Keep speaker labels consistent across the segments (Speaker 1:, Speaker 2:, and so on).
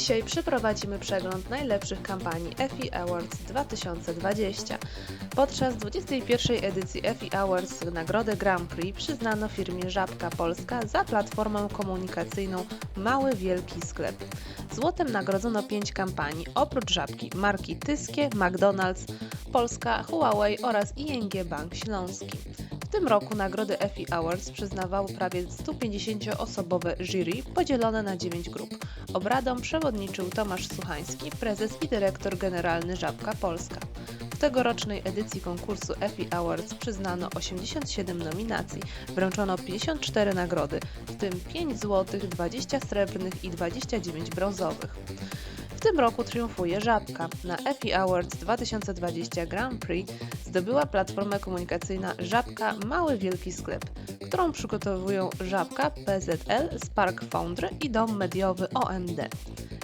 Speaker 1: Dzisiaj przeprowadzimy przegląd najlepszych kampanii EFI Awards 2020. Podczas 21. edycji EFI Awards nagrodę Grand Prix przyznano firmie Żabka Polska za platformę komunikacyjną Mały Wielki Sklep. Złotem nagrodzono 5 kampanii, oprócz Żabki marki Tyskie, McDonald's, Polska, Huawei oraz ING Bank Śląski. Tym roku nagrody EFI Awards przyznawało prawie 150-osobowe jury podzielone na 9 grup. Obradom przewodniczył Tomasz Suchański, prezes i dyrektor generalny Żabka Polska. W tegorocznej edycji konkursu EFI Awards przyznano 87 nominacji, wręczono 54 nagrody, w tym 5 złotych, 20 srebrnych i 29 brązowych. W tym roku triumfuje Żabka. Na EFI Awards 2020 Grand Prix zdobyła platformę komunikacyjna Żabka Mały Wielki Sklep, którą przygotowują Żabka, PZL, Spark Foundry i dom mediowy OMD.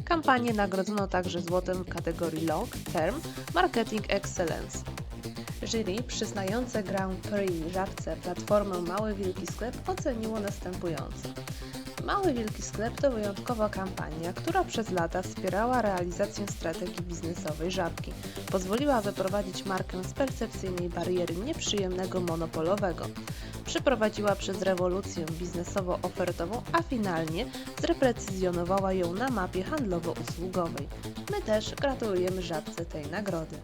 Speaker 1: Kampanię nagrodzono także złotem w kategorii Long Term Marketing Excellence. Jury przyznające Grand Prix Żabce platformę Mały Wielki Sklep oceniło następująco. Mały Wielki Sklep to wyjątkowa kampania, która przez lata wspierała realizację strategii biznesowej Żabki. Pozwoliła wyprowadzić markę z percepcyjnej bariery nieprzyjemnego monopolowego. Przeprowadziła przez rewolucję biznesowo-ofertową, a finalnie zreprecyzjonowała ją na mapie handlowo-usługowej. My też gratulujemy Żabce tej nagrody.